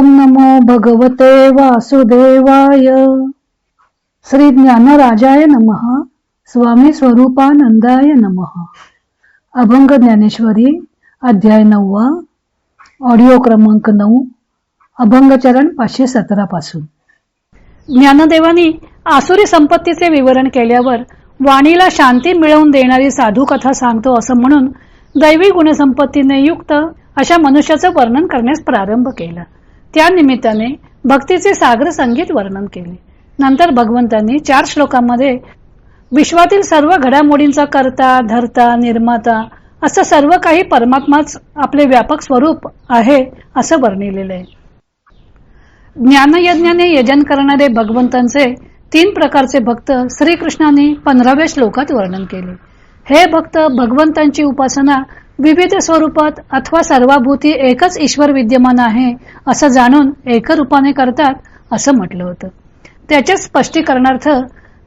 ओम नमो भगवते वासुदेवाय. श्री ज्ञानराजाय नमः स्वामी स्वरूपानंदाय नमः. अभंग ज्ञानेश्वरी अध्याय नववा ऑडिओ क्रमांक नऊ अभंगचरण पाचशे सतरा पासून. ज्ञानदेवानी आसुरी संपत्तीचे विवरण केल्यावर वाणीला शांती मिळवून देणारी साधू कथा सांगतो असं म्हणून दैवी गुणसंपत्तीने युक्त अशा मनुष्याचं वर्णन करण्यास प्रारंभ केला. त्या निमित्ताने भक्तीचे सागर संगीत वर्णन केले. नंतर भगवंतांनी चार श्लोकांमध्ये विश्वातील सर्व घडामोडींचा करता धरता निर्माता असं सर्व काही परमात्माच आपले व्यापक स्वरूप आहे असं वर्णिलेलं आहे. ज्ञानयज्ञाने यजन करणारे भगवंतांचे तीन प्रकारचे भक्त श्रीकृष्णाने पंधराव्या श्लोकात वर्णन केले. हे भक्त भगवंतांची उपासना विविध स्वरूपात अथवा सर्वाभूती एकच ईश्वर विद्यमान आहे असं जाणून एकरूपाने करतात असं म्हटलं होतं. त्याच्या स्पष्टीकरणार्थ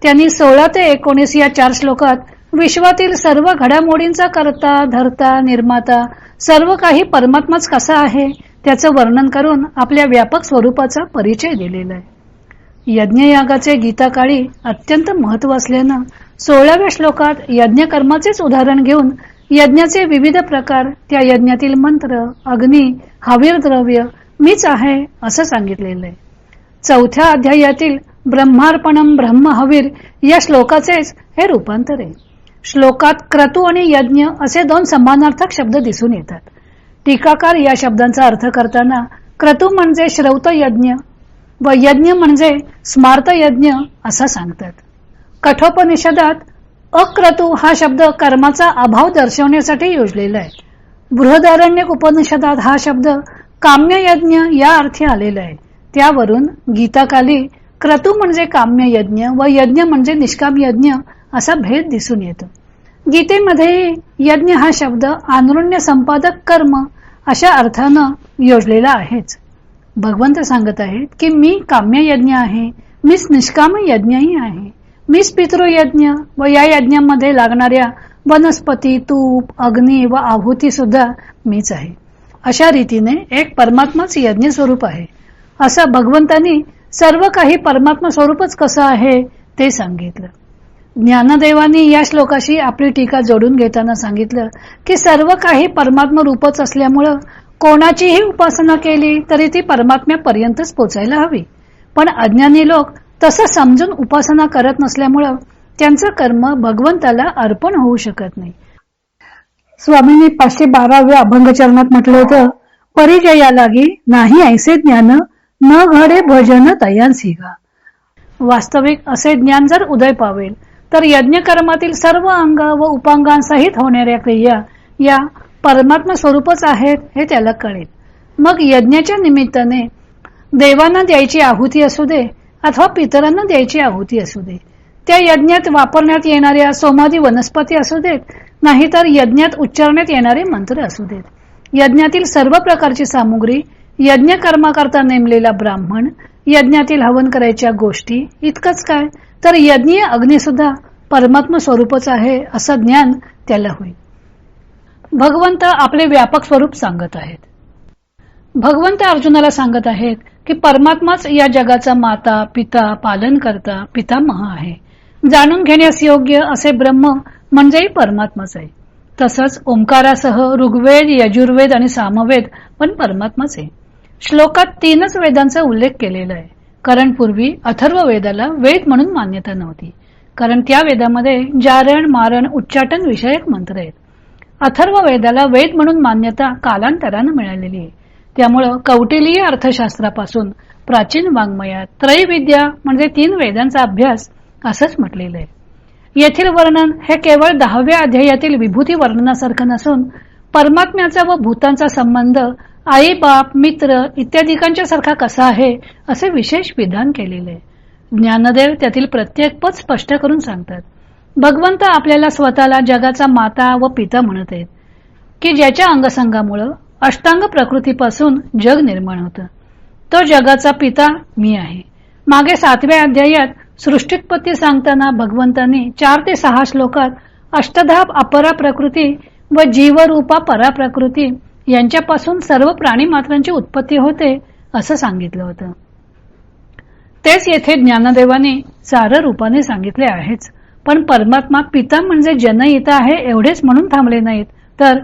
त्यांनी सोळा ते एकोणीस या चार श्लोकात विश्वातील सर्व घडामोडींचा करता धरता निर्माता सर्व काही परमात्माच कसा आहे त्याचं वर्णन करून आपल्या व्यापक स्वरूपाचा परिचय दिलेला आहे. यज्ञयागाचे गीताकाळी अत्यंत महत्त्व असल्यानं सोळाव्या श्लोकात यज्ञकर्माचेच उदाहरण घेऊन यज्ञाचे विविध प्रकार त्या यज्ञातील मंत्र अग्नी हवीर द्रव्य मीच आहे असं सांगितलेलं आहे. चौथ्या अध्यायातील ब्रह्मार्पणम ब्रह्म हवीर या श्लोकाचेच हे रूपांतर आहे. श्लोकात क्रतू आणि यज्ञ असे दोन समानार्थक शब्द दिसून येतात. टीकाकार या शब्दांचा अर्थ करताना क्रतू म्हणजे श्रौत यज्ञ व यज्ञ म्हणजे स्मार्त यज्ञ असा सांगतात. कठोपनिषदात अक्रतू हा शब्द कर्माचा अभाव दर्शवण्यासाठी योजलेला आहे. बृहदारण्यक उपनिषदात हा शब्द काम्य यज्ञ या अर्थी आलेला आहे. त्यावरून गीताकाली क्रतू म्हणजे काम्य यज्ञ व यज्ञ म्हणजे निष्काम यज्ञ असा भेद दिसून येतो. गीतेमध्ये यज्ञ हा शब्द आनरुण्य संपादक कर्म अशा अर्थानं योजलेला आहेच. भगवंत सांगत आहेत की मी काम्य यज्ञ आहे मीच निष्काम यज्ञही आहे. मीच पितृयज्ञ व या यज्ञामध्ये लागणाऱ्या वनस्पती तूप अग्नी व आहुती सुद्धा मीच आहे. अशा रीतीने एक परमात्माच यज्ञ स्वरूप आहे. असं भगवंतांनी सर्व काही परमात्मा स्वरूपच कसं आहे ते सांगितलं. ज्ञानदेवानी या श्लोकाशी आपली टीका जोडून घेताना सांगितलं की सर्व काही परमात्मा रूपच असल्यामुळं कोणाचीही उपासना केली तरी ती परमात्म्यापर्यंतच पोचायला हवी. पण अज्ञानी लोक तसं समजून उपासना करत नसल्यामुळं त्यांचं कर्म भगवंताला अर्पण होऊ शकत नाही. स्वामींनी पाचशे बाराव्या अभंग चरणात म्हटलं होतं परिजया लागी नाही ऐसे ज्ञान न घडे भजन तयांसी वास्तविक असे ज्ञान जर उदय पावेल तर यज्ञ कर्मातील सर्व अंग व उपांगांसहित होणाऱ्या क्रिया या परमात्मा स्वरूपच आहेत हे त्याला कळेल. मग यज्ञाच्या निमित्ताने देवांना द्यायची आहुती असू दे अथवा पितरांना द्यायची आहुती असू दे. त्या यज्ञात वापरण्यात येणाऱ्या सोमादी वनस्पती असू देत नाहीतर यज्ञात उच्चारण्यात येणारे मंत्र असू देत. यज्ञातील सर्व प्रकारची सामुग्री यज्ञ कर्माकरता नेमलेला ब्राह्मण यज्ञातील हवन करायच्या गोष्टी इतकंच काय? तर यज्ञीय अग्निसुद्धा परमात्म स्वरूपच आहे असं ज्ञान त्याला होईल भगवंत आपले व्यापक स्वरूप सांगत आहेत. भगवंत अर्जुनाला सांगत आहेत की परमात्माच या जगाचा माता पिता पालन करता पितामह आहे. जाणून घेण्यास योग्य असे ब्रह्म म्हणजेही परमात्माच आहे. तसंच ओंकारासह ऋग्वेद यजुर्वेद आणि सामवेद पण परमात्माच आहे. श्लोकात तीनच वेदांचा उल्लेख केलेला आहे. कारण पूर्वी अथर्व वेदाला वेद म्हणून मान्यता नव्हती. कारण त्या वेदामध्ये जारण मारण उच्चाटन विषयक मंत्र आहेत. अथर्व वेदाला वेद म्हणून मान्यता कालांतरानं मिळालेली आहे. त्यामुळं कौटिलीय अर्थशास्त्रापासून प्राचीन वाङ्मयात त्रैविद्या म्हणजे तीन वेदांचा अभ्यास असंच म्हटलेलं आहे. येथील वर्णन हे केवळ दहाव्या अध्यायातील विभूती वर्णनासारखं नसून परमात्म्याचा व भूतांचा संबंध आई बाप मित्र इत्यादिकांच्या सारखा कसा आहे असे विशेष विधान केलेले आहे. ज्ञानदेव त्यातील प्रत्येक पद स्पष्ट करून सांगतात. भगवंत आपल्याला स्वतःला जगाचा माता व पिता म्हणत आहेत. की ज्याच्या अंगसंगामुळं अष्टांग प्रकृतीपासून जग निर्माण होतं. तो जगाचा पिता मी आहे. मागे सातव्या अध्यायात सृष्टीत्पत्ती सांगताना भगवंतांनी चार ते सहा श्लोकात अष्टधाप अपरा प्रकृती व जीवरूपा परा प्रकृती यांच्यापासून सर्व प्राणी मात्रांची उत्पत्ती होते असं सांगितलं होतं. तेच येथे ज्ञानदेवाने चार रूपाने सांगितले आहेच. पण परमात्मा पिता म्हणजे जनयिता आहे एवढेच म्हणून थांबले नाहीत. तर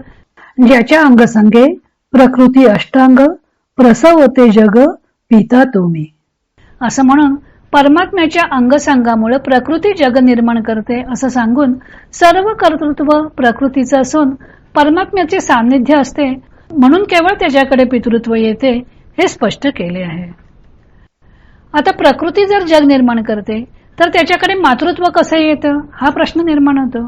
ज्याच्या अंगसंगे प्रकृती अष्टांग प्रसवते जग पिता तुम्ही. असं म्हणून परमात्म्याच्या अंगसंगामुळे प्रकृती जग निर्माण करते असं सांगून सर्व कर्तृत्व प्रकृतीचं असून परमात्म्याचे सान्निध्य असते म्हणून केवळ त्याच्याकडे पितृत्व येते हे स्पष्ट केले आहे. आता प्रकृती जर जग निर्माण करते तर त्याच्याकडे मातृत्व कसं येतं? हा प्रश्न निर्माण होतो.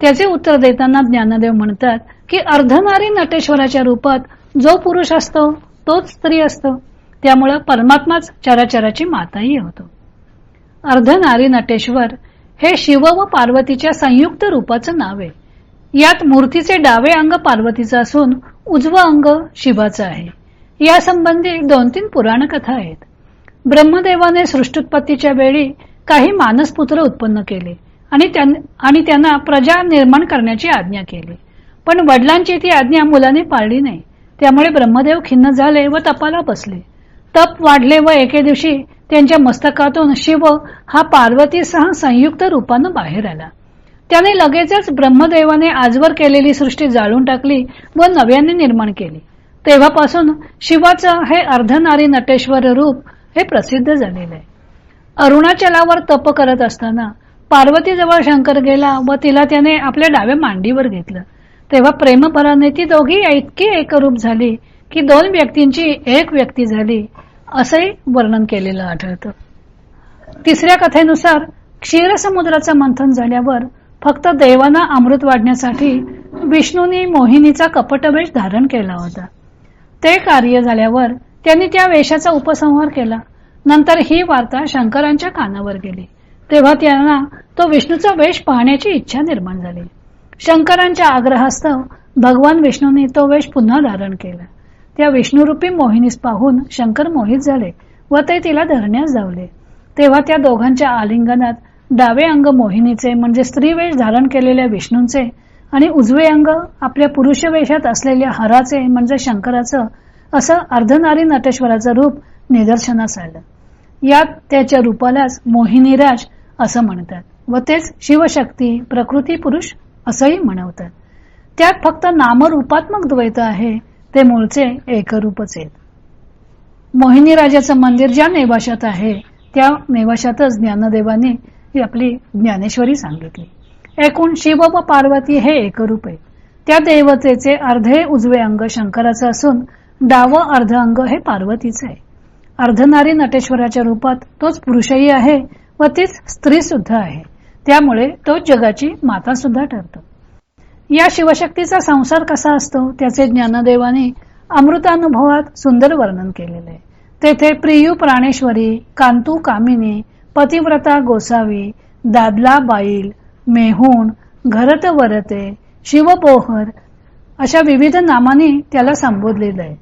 त्याचे उत्तर देताना ज्ञानदेव म्हणतात की अर्धनारी नटेश्वराच्या रूपात जो पुरुष असतो तोच स्त्री असतो. त्यामुळं परमात्माच चराचराची माताही होतो. अर्धनारी नटेश्वर हे शिव व पार्वतीच्या संयुक्त रूपाचं नाव आहे. यात मूर्तीचे डावे अंग पार्वतीचं असून उजवं अंग शिवाचं आहे. या संबंधी दोन तीन पुराण कथा आहेत. ब्रह्मदेवाने सृष्टोत्पत्तीच्या वेळी काही मानसपुत्र उत्पन्न केले आणि आणि त्यांना प्रजा निर्माण करण्याची आज्ञा केली. पण वडिलांची ती आज्ञा मुलाने पाळली नाही. त्यामुळे ब्रह्मदेव खिन्न झाले व तपाला बसले. तप वाढले व एके दिवशी त्यांच्या मस्तकातून शिव हा पार्वतीसह संयुक्त रूपानं बाहेर आला. त्याने लगेचच ब्रह्मदेवाने आजवर केलेली सृष्टी जाळून टाकली व नव्याने निर्माण केली. तेव्हापासून शिवाचं हे अर्धनारी नटेश्वर रूप हे प्रसिद्ध झालेलं आहे. अरुणाचलावर तप करत असताना पार्वतीजवळ शंकर गेला व तिला त्याने आपल्या डाव्या मांडीवर घेतलं. तेव्हा प्रेमपराने ती दोघी इतकी एकरूप झाली की दोन व्यक्तींची एक व्यक्ती झाली असंही वर्णन केलेलं आढळतं. तिसऱ्या कथेनुसार क्षीरसमुद्राचं मंथन झाल्यावर फक्त देवांना अमृत वाढण्यासाठी विष्णूंनी मोहिनीचा कपटवेश धारण केला होता. ते कार्य झाल्यावर त्यांनी त्या वेशाचा उपसंहार केला. नंतर ही वार्ता शंकरांच्या कानावर गेली. तेव्हा त्यांना तो विष्णूचा वेश पाहण्याची इच्छा निर्माण झाली. शंकरांच्या आग्रहास्तव भगवान विष्णूने तो वेश पुन्हा धारण केला. त्या विष्णुरूपी मोहिनीस पाहून शंकर मोहित झाले व ते तिला धरण्यास धावले तेव्हा त्या दोघांच्या आलिंगनात डावे अंग मोहिनीचे म्हणजे स्त्री वेश धारण केलेल्या विष्णूंचे आणि उजवे अंग आपल्या पुरुष वेशात असलेल्या हराचे म्हणजे शंकराचं असं अर्धनारी नटेश्वराचं रूप निदर्शनास आलं. यात त्याच्या रूपालाच मोहिनीराज असं म्हणतात व तेच शिवशक्ती प्रकृती पुरुष असंही म्हणवतात. त्यात फक्त नामरूपात्मक द्वैत आहे ते मूळचे एकरूपच आहेत. मोहिनी राजाचं मंदिर ज्या नेवाशात आहे त्या नेवाशातच ज्ञानदेवाने ही आपली ज्ञानेश्वरी सांगितली. एकूण शिव व पार्वती हे एकरूप आहे त्या देवतेचे अर्धे उजवे अंग शंकराचं असून डावं अर्ध अंग हे पार्वतीचे आहे. अर्धनारी नटेश्वराच्या रूपात तोच पुरुषही आहे व तीच स्त्री सुद्धा आहे. त्यामुळे तोच जगाची माता सुद्धा ठरतो. या शिवशक्तीचा संसार कसा असतो त्याचे ज्ञानदेवाने अमृतानुभवात सुंदर वर्णन केलेले आहे. तेथे प्रियू प्राणेश्वरी कांतू कामिनी पतिव्रता गोसावी दादला बाईल मेहून घरत वरते शिवपोहर अशा विविध नामाने त्याला संबोधलेलं आहे.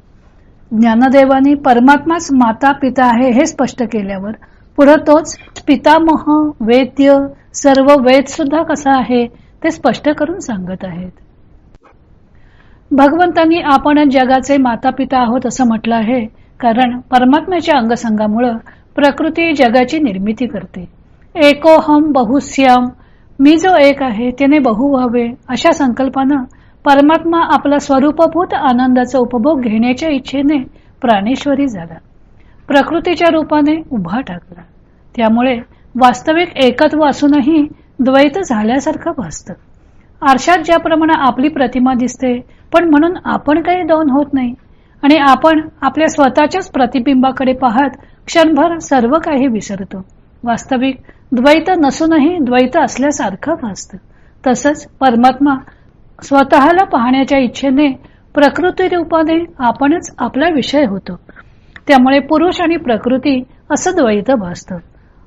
ज्ञानदेवानी परमात्माच माता पिता आहे हे स्पष्ट केल्यावर पुढं तोच पितामह वेद्य सर्व वेद सुद्धा कसा आहे ते स्पष्ट करून सांगत आहेत. भगवंतांनी आपण जगाचे माता पिता आहोत असं म्हटलं आहे कारण परमात्म्याच्या अंगसंगामुळं प्रकृती जगाची निर्मिती करते. एकोहम बहुश्याम मी जो एक आहे त्याने बहु व्हावे अशा संकल्पानं परमात्मा आपला स्वरूपभूत आनंदाचा उपभोग घेण्याच्या इच्छेने प्राणेश्वरी झाला. प्रकृतीच्या रूपाने उभा टाकला त्यामुळे वास्तविक एकत्व असूनही द्वैत झाल्यासारखं भासतं. आरशात ज्याप्रमाणे आपली प्रतिमा दिसते पण म्हणून आपण काही दोन होत नाही. आणि आपण आपल्या स्वतःच्याच प्रतिबिंबाकडे पाहत क्षणभर सर्व काही विसरतो. वास्तविक द्वैत नसूनही द्वैत असल्यासारखं भासतं. तसंच परमात्मा स्वतःला पाहण्याच्या इच्छेने प्रकृती रूपाने आपणच आपला विषय होतो. त्यामुळे पुरुष आणि प्रकृती असं द्वैत भासतं.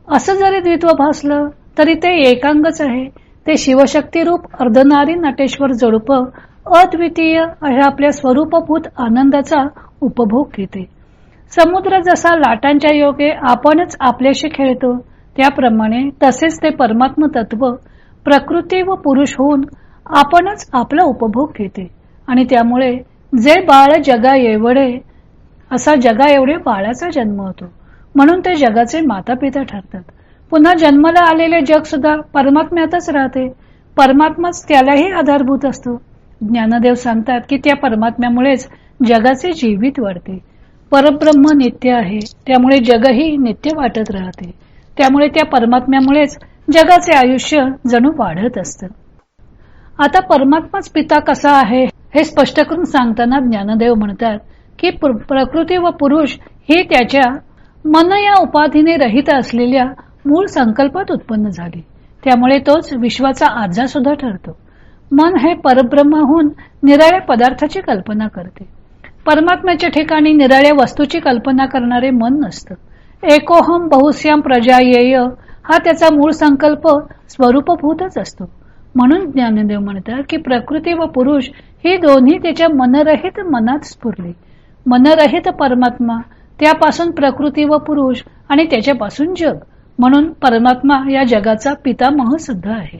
असं जरी द्वित्व भासलं तरी ते एकांगच आहे. ते शिवशक्ती रूप अर्धनारी नटेश्वर जोडप अद्वितीय अशा आपल्या स्वरूपभूत आनंदाचा उपभोग घेते. समुद्र जसा लाटांच्या योगे आपणच आपल्याशी खेळतो त्याप्रमाणे तसेच ते परमात्म तत्व प्रकृती व पुरुष होऊन आपणच आपला उपभोग घेते. आणि त्यामुळे जे बाळ जगा येवडे असा जगा एवढे बाळाचा जन्म होतो. म्हणून ते जगाचे माता पिता ठरतात. पुन्हा जन्माला आलेले जग सुद्धा परमात्म्यातच राहते. परमात्माच त्यालाही आधारभूत असतो. ज्ञानदेव सांगतात की त्या परमात्म्यामुळेच जगाचे जीवित वाढते. परब्रह्म नित्य आहे. त्यामुळे जगही नित्य वाटत राहते. त्यामुळे त्या परमात्म्यामुळेच जगाचे आयुष्य जणू वाढत असतं. आता परमात्माच पिता कसा आहे हे स्पष्ट करून सांगताना ज्ञानदेव म्हणतात की प्रकृती व पुरुष ही त्याच्या मन या उपाधीने रहित असलेल्या मूळ संकल्पात उत्पन्न झाली. त्यामुळे तोच विश्वाचा आजा सुद्धा ठरतो. मन हे परब्रह्माहून निराळ्या पदार्थाची कल्पना करते. परमात्म्याच्या ठिकाणी निराळ्या वस्तूची कल्पना करणारे मन नसतं. एकोहम बहुश्याम प्रजा येय हा त्याचा मूळ संकल्प स्वरूपभूतच असतो. म्हणून ज्ञानदेव म्हणतात की प्रकृती व पुरुष ही दोन्ही त्याच्या मनरहित मनात स्फुरली. मनरहित परमात्मा त्यापासून प्रकृती व पुरुष आणि त्याच्यापासून जग. म्हणून परमात्मा या जगाचा पितामह सुद्धा आहे.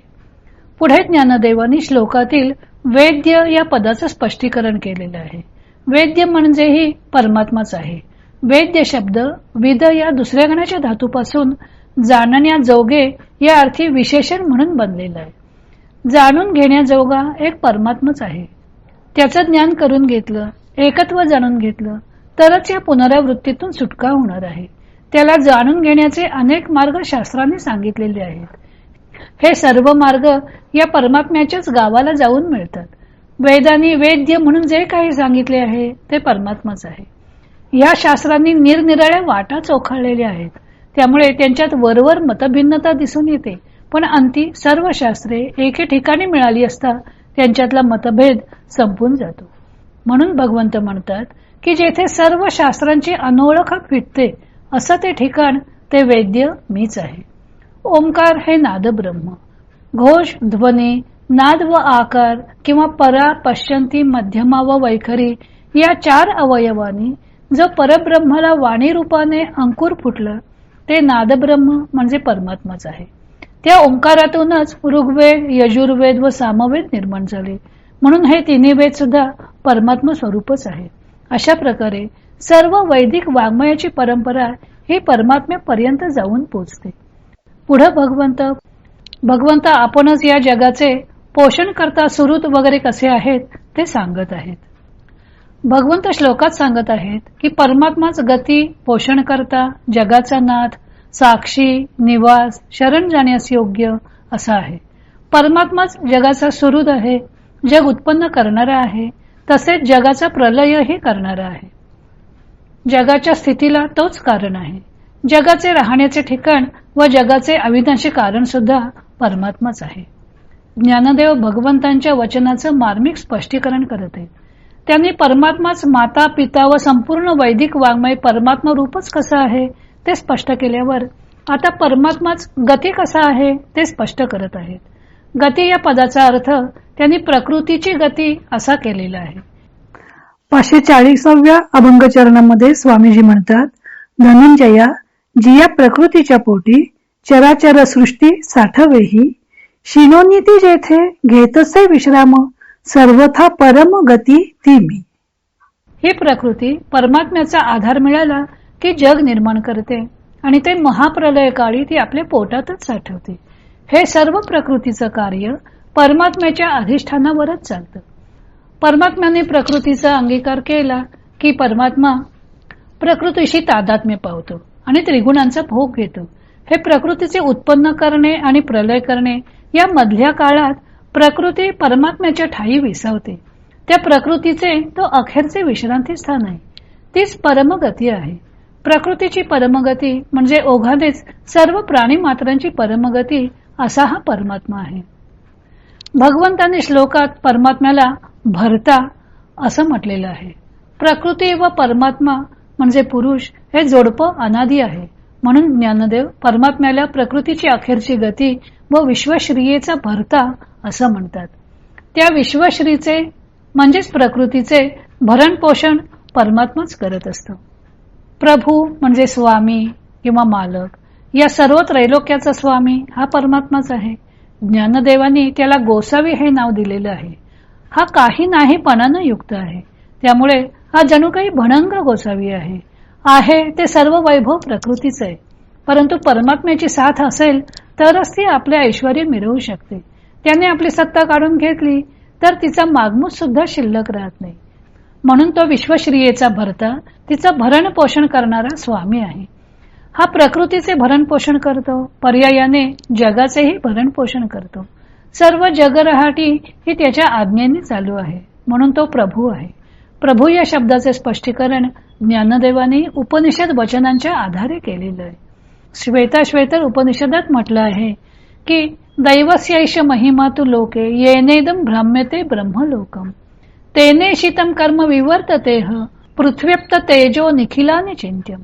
पुढे ज्ञानदेवानी श्लोकातील वेद्य या पदाचं स्पष्टीकरण केलेलं आहे. वेद्य म्हणजेही परमात्माच आहे. वेद्य शब्द विद या दुसऱ्या गणाच्या धातूपासून जाणण्याजोगे या अर्थी विशेषण म्हणून बनलेला आहे. जाणून घेण्याजोगा एक परमात्माच आहे. त्याचं ज्ञान करून घेतलं एकत्व जाणून घेतलं तरच या पुनरावृत्तीतून सुटका होणार आहे. त्याला जाणून घेण्याचे अनेक मार्ग शास्त्राने सांगितलेले आहेत. हे सर्व मार्ग या परमात्म्याच्याच गावाला जाऊन मिळतात. वेदांनी वेद्य म्हणून जे काही सांगितले आहे ते परमात्माच आहे. या शास्त्रांनी निरनिराळ्या वाटा चोखाळलेल्या आहेत. त्यामुळे त्यांच्यात वरवर मतभिन्नता दिसून येते. पण अंती सर्व शास्त्रे एके ठिकाणी मिळाली असता त्यांच्यातला मतभेद संपून जातो. म्हणून भगवंत म्हणतात की जेथे सर्व शास्त्रांची अनोळख फिटते असं ते ठिकाण ते वैद्य मीच आहे. ओंकार हे नाद ब्रह्म घोष ध्वनी नाद व आकार किंवा परा पश्चंती मध्यमा व वैखरी या चार अवयवानी जो परब्रह्माला वाणी रूपाने अंकुर फुटलं ते नादब्रह्म म्हणजे परमात्माच आहे. त्या ओंकारातूनच ऋग्वेद यजुर्वेद व सामवेद निर्माण झाले. म्हणून हे तिन्ही वेद सुद्धा परमात्मा स्वरूपच आहे अशा प्रकारे सर्व वैदिक वाङ्मयाची परंपरा ही परमात्म्यापर्यंत जाऊन पोचते. पुढे भगवंत भगवंत आपणच या जगाचे पोषण करता सुरुत वगैरे कसे आहेत ते सांगत आहेत. भगवंत श्लोकात सांगत आहेत की परमात्माच गती पोषण करता जगाचा नाथ साक्षी निवास शरण जाण्यास योग्य असा आहे. परमात्माच जगाचा सुरुद आहे जग उत्पन्न करणारा आहे तसेच जगाचा प्रलयही करणारा आहे. जगाच्या स्थितीला तोच कारण आहे. जगाचे राहण्याचे ठिकाण व जगाचे अविनाशी कारण सुद्धा परमात्माच आहे. ज्ञानदेव भगवंतांच्या वचनाचं मार्मिक स्पष्टीकरण करत त्यांनी परमात्माच माता पिता व संपूर्ण वैदिक वाङ्मय परमात्मा रूपच कसं आहे ते स्पष्ट केल्यावर आता परमात्माच गती कसा आहे ते स्पष्ट करत आहेत. गती या पदाचा अर्थ त्यांनी प्रकृतीची गती असा केलेला आहे. पाचशे चाळीसाव्या अभंगचरणामध्ये स्वामीजी म्हणतात धनंजया जिया प्रकृतीच्या पोटी चराचर सृष्टी साठवेही शिनोनीती जेथे घेतसे विश्राम सर्वथा परम गती ती मी ही प्रकृती परमात्म्याचा आधार मिळाला की जग निर्माण करते आणि ते महाप्रलय काळी ती आपल्या पोटातच साठवते. हे सर्व प्रकृतीचं कार्य परमात्म्याच्या अधिष्ठानावरच चालतं. परमात्म्याने प्रकृतीचा अंगीकार केला की परमात्मा प्रकृतीशी तादात्म्य पावतो आणि त्रिगुणांचा भोग घेतो. हे प्रकृतीचे उत्पन्न करणे आणि प्रलय करणे या मधल्या काळात प्रकृती परमात्म्याच्या ठाई विसावते. त्या प्रकृतीचे तो अखेरचे विश्रांती स्थान आहे. तीच परमगती आहे. प्रकृतीची परमगती म्हणजे ओघानेच सर्व प्राणी मात्रांची परमगती असा हा परमात्मा आहे. भगवंतांनी श्लोकात परमात्म्याला भरता असं म्हटलेलं आहे. प्रकृती व परमात्मा म्हणजे पुरुष हे जोडपं अनादी आहे. म्हणून ज्ञानदेव परमात्म्याला प्रकृतीची अखेरची गती व विश्वश्रियेचा भरता असं म्हणतात. त्या विश्वश्रीचे म्हणजेच प्रकृतीचे भरण पोषण परमात्माच करत असतो. प्रभू म्हणजे स्वामी किंवा मालक या सर्व त्रैलोक्याचा स्वामी हा परमात्माच आहे. ज्ञानदेवांनी त्याला गोसावी हे नाव दिलेलं आहे. हा काही नाहीपणानं युक्त आहे. त्यामुळे हा जणू काही भणंग गोसावी आहे. आहे ते सर्व वैभव प्रकृतीच आहे. परंतु परमात्म्याची साथ असेल तरच ती आपले ऐश्वर मिळवू शकते. त्याने आपली सत्ता काढून घेतली तर तिचा मागमूत सुद्धा शिल्लक राहत नाही. म्हणून तो विश्वश्रियेचा भरता तिचं भरण पोषण करणारा स्वामी आहे. हा प्रकृतीचे भरण पोषण करतो. पर्यायाने जगाचेही भरण पोषण करतो. सर्व जगरहाटी ही त्याच्या आज्ञेने चालू आहे. म्हणून तो प्रभू आहे. प्रभू या शब्दाचे स्पष्टीकरण ज्ञानदेवाने उपनिषद वचनांच्या आधारे केलेलं आहे. श्वेताश्वेतर उपनिषदात म्हटलं आहे की दैवस्यैष महिमा तू लोके येनेदम भ्राम्यते ब्रह्मलोकम. तेने शीतम कर्म विवर्ततेह पृथ्व्यप्त तेजो निखिलाने चिंत्यम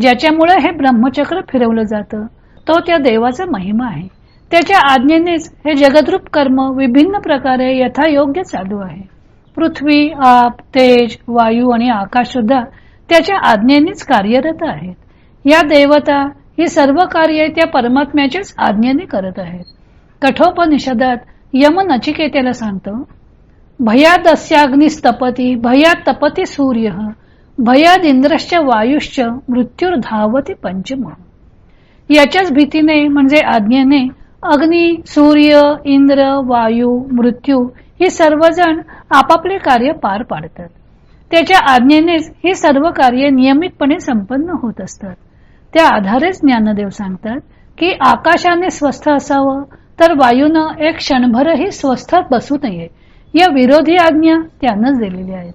ज्याच्यामुळे हे ब्रह्मचक्र फिरवलं जातं. तो त्या देवाचा महिमा आहे. त्याच्या आज्ञेनेच हे जगद्रूप कर्म विभिन्न प्रकारे यथायोग्य चालू आहे. पृथ्वी आप तेज वायू आणि आकाश सुद्धा त्याच्या आज्ञेनेच कार्यरत आहेत. या देवता ही सर्व कार्ये त्या परमात्म्याच्याच आज्ञेने करत आहेत. कठोपनिषदात यम नचिकेत्याला सांगतो भयादस्याग्निस्तपती भयात तपती सूर्य भयाद इंद्रश्च वायुश्च मृत्यूर्धावती पंचम. याच्याच भीतीने म्हणजे आज्ञेने अग्नी सूर्य इंद्र वायू मृत्यू ही सर्वजण आपापले कार्य पार पाडतात. त्याच्या आज्ञेनेच ही सर्व कार्य नियमितपणे संपन्न होत असतात. त्या आधारेच ज्ञानदेव सांगतात की आकाशाने स्वस्थ असावं तर वायूनं एक क्षणभरही स्वस्थ बसू नये. या विरोधी आज्ञा त्यानंच दिलेल्या आहेत.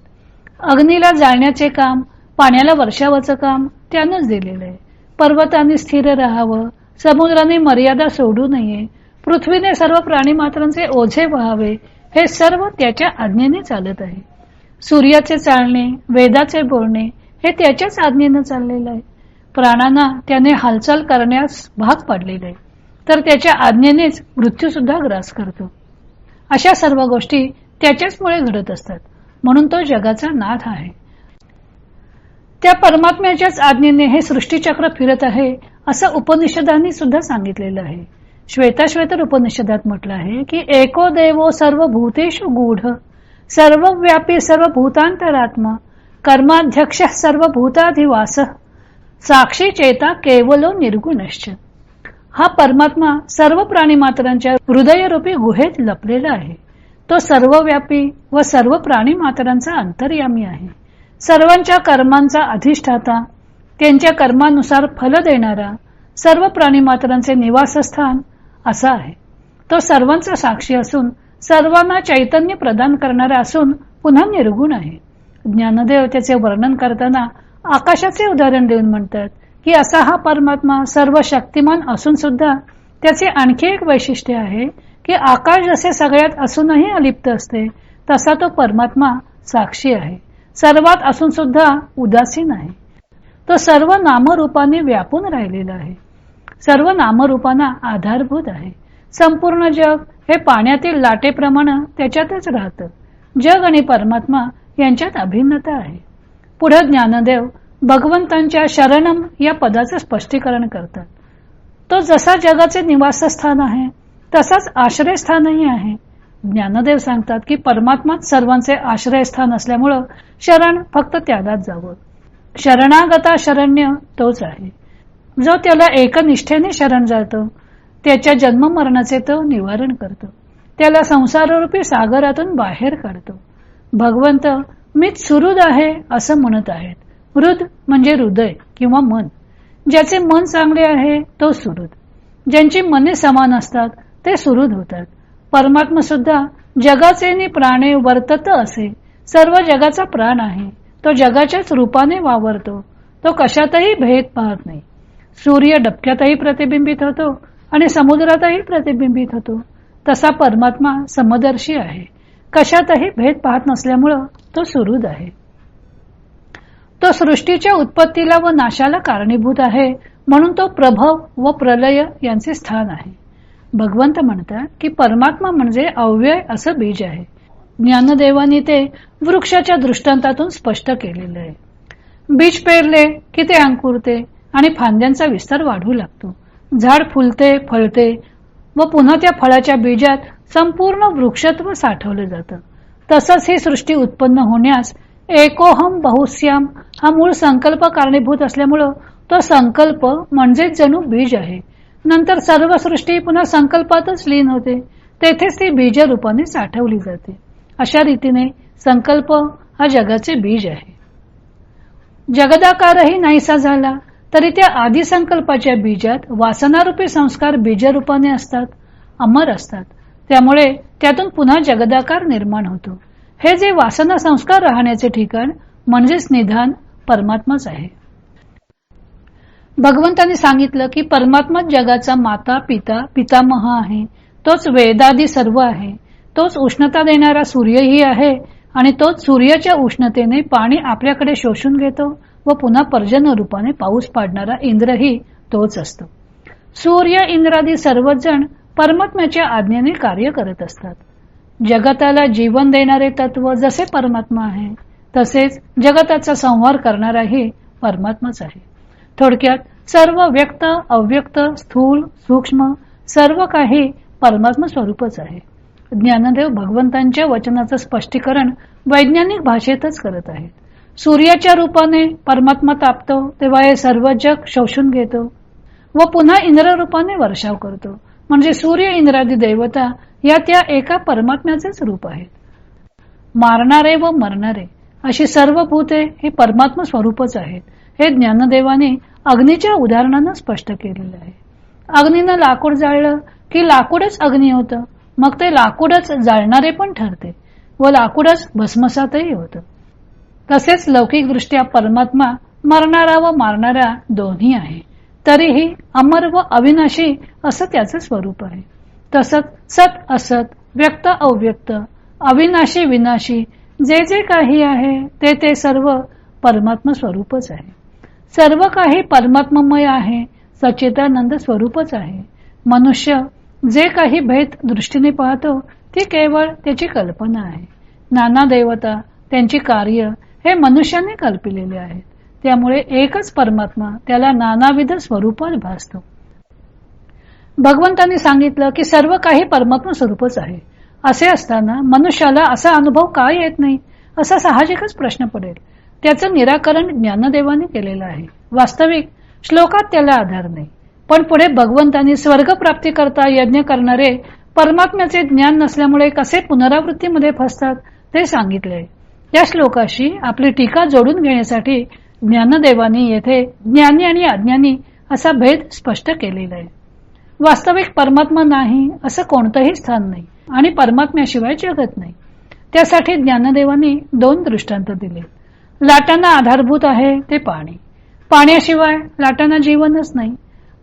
अग्नीला जाळण्याचे काम पाण्याला वर्षावाचं काम त्यानंच दिलेलं आहे. पर्वतांनी स्थिर राहावं समुद्राने मर्यादा सोडू नये पृथ्वीने सर्व प्राणी मात्रांचे ओझे व्हावे हे सर्व त्याच्या आज्ञेने चालत आहे. सूर्याचे चालणे वेदाचे बोलणे हे त्याच्याच आज्ञेनं चाललेलं आहे. प्राणांना त्याने हालचाल करण्यास भाग पाडलेलं आहे. तर त्याच्या आज्ञेनेच मृत्यू सुद्धा ग्रास करतो. अशा सर्व गोष्टी त्याच्याचमुळे घडत असतात. म्हणून तो जगाचा नाथ आहे. त्या परमात्म्याच्याच आज्ञेने हे सृष्टीचक्र फिरत आहे असं उपनिषदांनी सुद्धा सांगितलेलं आहे. श्वेताश्वेतर उपनिषदात म्हटलं आहे की एको देवो सर्व भूतेषु गूढ सर्व व्यापी सर्व भूतांतरात्मा कर्माध्यक्ष सर्व भूताधिवास साक्षी चेता केवलो निर्गुणश्च. हा परमात्मा सर्व प्राणी मात्रांच्या हृदयरूपी गुहेत लपलेला आहे. तो सर्वव्यापी व सर्व प्राणी मात्रांचा अंतर्यामी आहे. सर्वांच्या कर्मांचा अधिष्ठाता त्यांच्या कर्मानुसार फल देणारा सर्व प्राणी मात्रांचे निवासस्थान असा आहे. तो सर्वांचा साक्षी असून सर्वांना चैतन्य प्रदान करणारा असून पुन्हा निर्गुण आहे. ज्ञानदेव त्याचे वर्णन करताना आकाशाचे उदाहरण देऊन म्हणतात की असा हा परमात्मा सर्व शक्तिमान असून सुद्धा त्याचे आणखी एक वैशिष्ट्य आहे की आकाश जसे सगळ्यात असूनही अलिप्त असते तसा तो परमात्मा साक्षी आहे. सर्वात असून सुद्धा उदासीन आहे. तो सर्व नामरूपाने व्यापून राहिलेला आहे. सर्व नामरूपांना आधारभूत आहे. संपूर्ण जग हे पाण्यातील लाटेप्रमाणे त्याच्यातच राहतं. जग आणि परमात्मा यांच्यात अभिन्नता आहे. पुढे ज्ञानदेव भगवंतांच्या शरणम या पदाचं स्पष्टीकरण करतात. तो जसा जगाचे निवासस्थान आहे तसाच आश्रयस्थानही आहे. ज्ञानदेव सांगतात की परमात्माच सर्वांचे आश्रयस्थान असल्यामुळं शरण फक्त त्यालाच जावं. शरणागता शरण्य तोच आहे. जो त्याला एकनिष्ठेने शरण जातो त्याच्या जन्म मरणाचे तो निवारण करतो. त्याला संसाररूपी सागरातून बाहेर काढतो. भगवंत मीच सुहृद आहे असं म्हणत आहेत. हृद म्हणजे हृदय किंवा मन. ज्याचे मन चांगले आहे तो सुहृद. ज्यांची मने समान असतात ते सुरू होतात. परमात्मा सुद्धा जगाचे प्राणे वर्तत असे. सर्व जगाचा प्राण आहे. तो जगाच्याच रूपाने वावरतो. तो कशातही भेद पाहत नाही. सूर्य डबक्यातही प्रतिबिंबित होतो आणि समुद्रातही प्रतिबिंबित होतो. तसा परमात्मा समदर्शी आहे. कशातही भेद पाहत नसल्यामुळं तो सुहृद आहे. तो सृष्टीच्या उत्पत्तीला व नाशाला कारणीभूत आहे. म्हणून तो प्रभव व प्रलय यांचे स्थान आहे. भगवंत म्हणतात की परमात्मा म्हणजे अव्यय असं बीज आहे. ज्ञानदेवानी ते वृक्षाच्या दृष्टांतातून स्पष्ट केलेलं आहे. बीज पेरले की ते अंकुरते आणि फांद्यांचा विस्तार वाढू लागतो. झाड फुलते फळते व पुन्हा त्या फळाच्या बीजात संपूर्ण वृक्षत्व साठवलं जातं. तसंच ही सृष्टी उत्पन्न होण्यास एकोहम बहुश्याम हा मूळ संकल्प कारणीभूत असल्यामुळं तो संकल्प म्हणजेच जणू बीज आहे. नंतर सर्व सृष्टी पुन्हा संकल्पातच लीन होते. तेथेच ती बीज रूपाने साठवली जाते. अशा रीतीने संकल्प हा जगाचे बीज आहे. जगदाकारही नाहीसा झाला तरी त्या आधी संकल्पाच्या बीजात वासनारूपी संस्कार बीजरूपाने असतात अमर असतात. त्यामुळे त्यातून पुन्हा जगदाकार निर्माण होतो. हे जे वासना संस्कार राहण्याचे ठिकाण म्हणजेच निधान परमात्माच आहे. भगवंतांनी सांगितलं की परमात्मा जगाचा माता पिता पितामह आहे. तोच वेदादी सर्व आहे. तोच उष्णता देणारा सूर्यही आहे आणि तोच सूर्याच्या उष्णतेने पाणी आपल्याकडे शोषून घेतो व पुन्हा पर्जन्य रूपाने पाऊस पाडणारा इंद्रही तोच असतो. सूर्य इंद्रादी सर्वच जण परमात्म्याच्या आज्ञेने कार्य करत असतात. जगताला जीवन देणारे तत्व जसे परमात्मा आहे तसेच जगताचा संहार करणाराही परमात्माच आहे. थोडक्यात सर्व व्यक्त अव्यक्त स्थूल सूक्ष्म सर्व काही परमात्मा स्वरूपच आहे. ज्ञानदेव भगवंतांच्या वचनाचं स्पष्टीकरण वैज्ञानिक भाषेतच करत आहेत. सूर्याच्या रूपाने परमात्मा तापतो तेव्हा हे सर्व जग शोषून घेतो व पुन्हा इंद्र रूपाने वर्षाव करतो. म्हणजे सूर्य इंद्रादी देवता या त्या एका परमात्म्याचेच रूप आहेत. मारणारे व मरणारे अशी सर्व भूते हे परमात्मा स्वरूपच आहेत. हे ज्ञानदेवाने अग्नीच्या उदाहरणानं स्पष्ट केलेलं आहे. अग्नीनं लाकूड जाळलं की लाकूडच अग्नी होतं. मग ते लाकूडच जाळणारे पण ठरते व लाकूडच भस्मसातही होतं. तसेच लौकिकदृष्ट्या परमात्मा मरणारा व मारणारा दोन्ही आहे. तरीही अमर व अविनाशी असं त्याचं स्वरूप आहे. तसंच सत असत व्यक्त अव्यक्त अविनाशी विनाशी जे जे काही आहे ते ते सर्व परमात्मा स्वरूपच आहे. सर्व काही परमात्ममय आहे. सचेतानंद स्वरूपच आहे. मनुष्य जे काही भेद दृष्टीने पाहतो ती केवळ त्याची कल्पना आहे. नाना देवता त्यांची कार्य हे मनुष्याने कल्पिलेले आहेत. त्यामुळे एकच परमात्मा त्याला नानाविध स्वरूपात भासतो. भगवंतांनी सांगितलं की सर्व काही परमात्मा स्वरूपच आहे. असे असताना मनुष्याला असा अनुभव का येत नाही? असा साहजिकच प्रश्न पडेल. त्याचं निराकरण ज्ञानदेवाने केलेलं आहे. वास्तविक श्लोकात त्याला आधार नाही. पण पुढे भगवंतांनी स्वर्ग प्राप्ती करता यज्ञ करणारे परमात्म्याचे ज्ञान नसल्यामुळे कसे पुनरावृत्तीमध्ये फसतात ते सांगितले. या श्लोकाशी आपली टीका जोडून घेण्यासाठी ज्ञानदेवानी येथे ज्ञानी आणि अज्ञानी असा भेद स्पष्ट केलेला आहे. वास्तविक परमात्मा नाही असं कोणतंही स्थान नाही आणि परमात्म्याशिवाय जगत नाही. त्यासाठी ज्ञानदेवानी दोन दृष्टांत दिले. लाटांना आधारभूत आहे ते पाणी. पाण्याशिवाय लाटांना जीवनच नाही.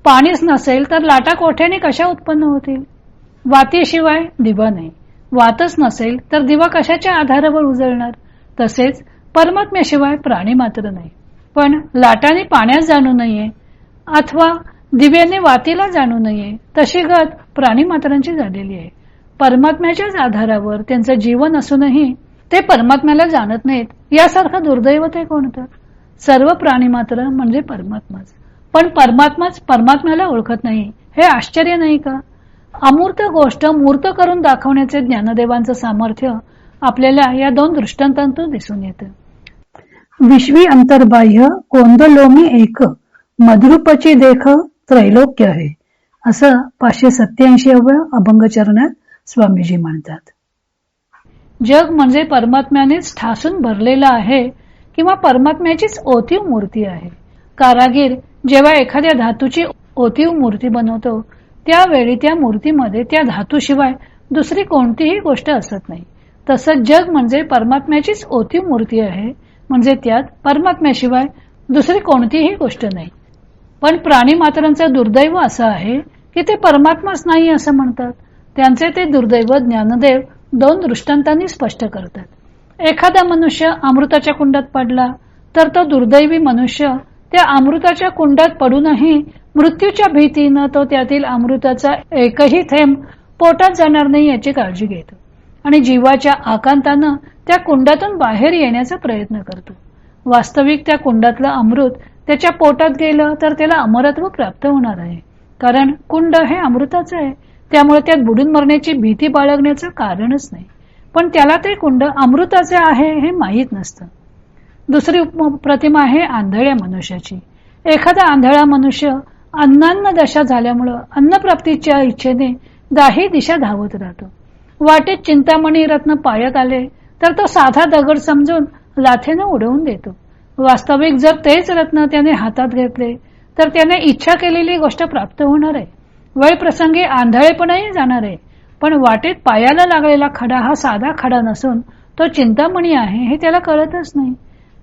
पाणीच नसेल तर लाटा कोठ्याने कशा उत्पन्न होतील? वातीशिवाय दिवा नाही. वातच नसेल तर दिवा कशाच्या आधारावर उजळणार? तसेच परमात्म्याशिवाय प्राणी मात्र नाही. पण लाटाने पाण्यात जाणू नये अथवा दिव्याने वातीला जाणू नये तशी गत प्राणी मात्रांची झालेली आहे. परमात्म्याच्याच आधारावर त्यांचं जीवन असूनही ते परमात्म्याला जाणत नाहीत. यासारखं दुर्दैव ते कोणतं सर्व प्राणी मात्र म्हणजे परमात्माच. पण परमात्माच परमात्म्याला ओळखत नाही. हे आश्चर्य नाही का? अमूर्त गोष्ट मूर्त करून दाखवण्याचे ज्ञानदेवांचं सामर्थ्य आपल्याला या दोन दृष्टांतांतून दिसून येतं. विश्वी अंतर्बाह्य कोंदलोमी एक मधुरूपची देख त्रैलोक्य आहे. असं पाचशे सत्याऐंशी अभंगचरणात स्वामीजी म्हणतात. जग म्हणजे परमात्म्यानेच ठासून भरलेलं आहे किंवा परमात्म्याचीच ओतीव मूर्ती आहे. कारागीर जेव्हा एखाद्या धातूची ओतीव मूर्ती बनवतो त्यावेळी त्या मूर्तीमध्ये त्या धातूशिवाय दुसरी कोणतीही गोष्ट असत नाही. तसंच जग म्हणजे परमात्म्याचीच ओतीव मूर्ती आहे म्हणजे त्यात परमात्म्याशिवाय दुसरी कोणतीही गोष्ट नाही. पण प्राणी मात्रांचं दुर्दैव असं आहे की ते परमात्माच नाही असं म्हणतात. त्यांचे ते दुर्दैव ज्ञानदेव दोन दृष्टांतांनी स्पष्ट करतात. एखादा मनुष्य अमृताच्या कुंडात पडला तर तो दुर्दैवी मनुष्य त्या अमृताच्या कुंडात पडूनही मृत्यूच्या भीतीनं तो त्यातील अमृताचा एकही थेंब पोटात जाणार नाही याची काळजी घेतो आणि जीवाच्या आकांतानं त्या कुंडातून बाहेर येण्याचा प्रयत्न करतो. वास्तविक त्या कुंडातलं अमृत त्याच्या पोटात गेलं तर त्याला अमरत्व प्राप्त होणार आहे कारण कुंड हे अमृताचं आहे. त्यामुळे त्यात बुडून मरण्याची भीती बाळगण्याचं कारणच नाही. पण त्याला ते कुंड अमृताचे आहे हे माहीत नसतं. दुसरी प्रतिमा आहे आंधळ्या मनुष्याची. एखादा आंधळा मनुष्य अन्नान्न दशा झाल्यामुळं अन्नप्राप्तीच्या इच्छेने दाही दिशा धावत राहतो. वाटेत चिंतामणी रत्न पायात आले तर तो साधा दगड समजून लाथेनं उडवून देतो. वास्तविक जर तेच रत्न त्याने हातात घेतले तर त्याने इच्छा केलेली गोष्ट प्राप्त होणार आहे. वेळ प्रसंगी आंधळेपणही जाणार आहे. पण वाटेत पायाला लागलेला खडा हा साधा खडा नसून तो चिंतामणी आहे हे त्याला कळतच नाही.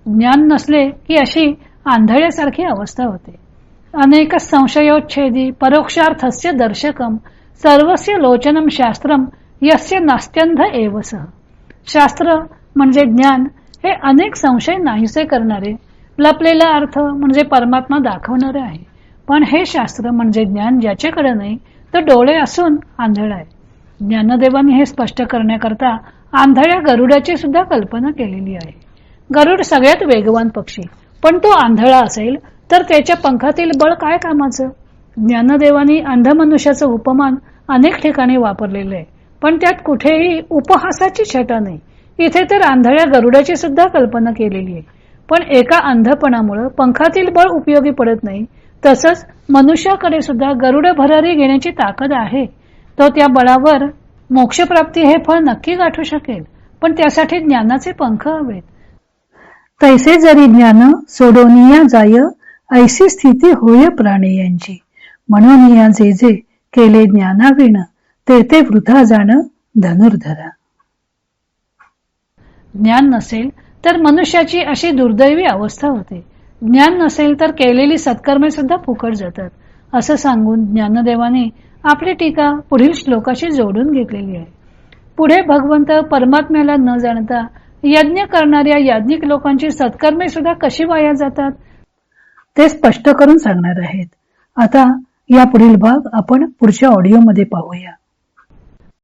ज्ञान नसले की अशी आंधळ्यासारखी अवस्था होते. अनेक संशयोच्छेदी परोक्षार्थस्य दर्शकम सर्वस्य लोचनम शास्त्रम यस्य नास्त्यंध एवस. शास्त्र म्हणजे ज्ञान हे अनेक संशय नाहीसे करणारे लपलेला अर्थ म्हणजे परमात्मा दाखवणारे आहे. पण हे शास्त्र म्हणजे ज्ञान ज्याच्याकडे नाही तर डोळे असून आंधळ आहे. ज्ञानदेवांनी हे स्पष्ट करण्याकरता आंधळ्या गरुडाची सुद्धा कल्पना केलेली आहे. गरुड सगळ्यात वेगवान पक्षी पण तो आंधळा असेल तर त्याच्या पंखातील बळ काय कामाचं? ज्ञानदेवानी अंध मनुष्याचं उपमान अनेक ठिकाणी वापरलेलं आहे पण त्यात कुठेही उपहासाची छटा नाही. इथे तर आंधळ्या गरुडाची सुद्धा कल्पना केलेली आहे. पण एका अंधपणामुळं पंखातील बळ उपयोगी पडत नाही तसंच मनुष्याकडे सुद्धा गरुड भरारी घेण्याची ताकद आहे. तो त्या बळावर मोक्षप्राप्ती हे फळ नक्की गाठू शकेल पण त्यासाठी ज्ञानाचे पंख हवेत. तैसे जरी ज्ञान सोडोनिया जाय ऐसी स्थिती होय प्राणी यांची. म्हणून या जे जे केले ज्ञानाविण ते ते वृथा जाण धनुर्धरा. ज्ञान नसेल तर मनुष्याची अशी दुर्दैवी अवस्था होते. ज्ञान नसेल तर केलेली सत्कर्मे सुद्धा फुकट जातात. असं सांगून ज्ञानदेवाने आपली टीका पुढील श्लोकाशी जोडून घेतलेली आहे. पुढे भगवंत परमात्म्याला न जाणता यज्ञ करणाऱ्या याज्ञिक लोकांची सत्कर्मे सुद्धा कशी वाया जातात ते स्पष्ट करून सांगणार आहेत. आता या पुढील भाग आपण पुढच्या ऑडिओमध्ये पाहूया.